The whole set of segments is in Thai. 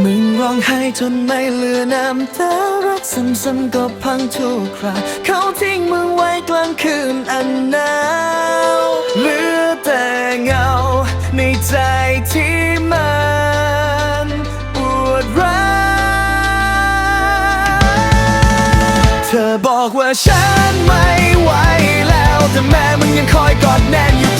มึงร้องไห้จนไม่เหลือน้ำตารักซ้ำๆก็พังทุกคราเขาทิ้งมึงไว้กลางคืนอันหนาวเหลือแต่เงาในใจที่มันปวดร้าวเธอบอกว่าฉันไม่ไหวแล้ว แต่แม่มึงยังคอยกอดแน่นอยู่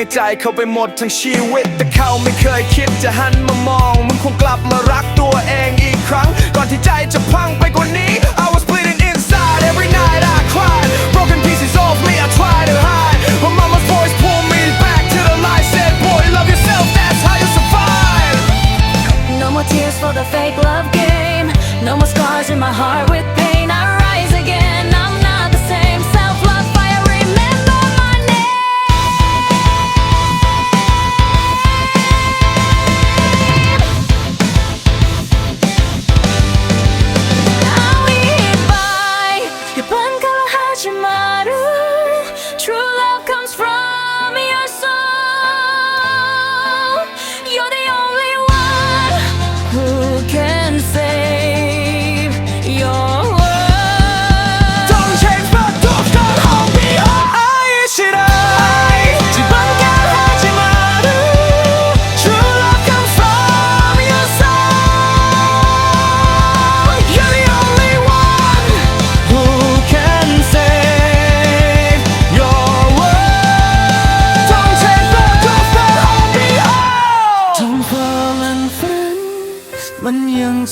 ให้ใจเขาไปหมดทั้งชีวิต แต่เขาไม่เคยคิดจะหันมามอง มึงคงกลับมารักตัวเองอีกครั้ง ก่อนที่ใจจะพังไป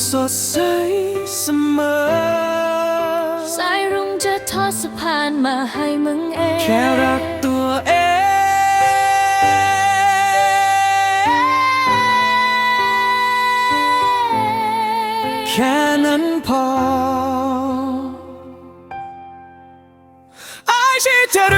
สดใสเสมอ สายรุ้งจะทอดสะพานมาให้มึงเอง แค่รักตัวเอง แค่นั้นพอ I cheated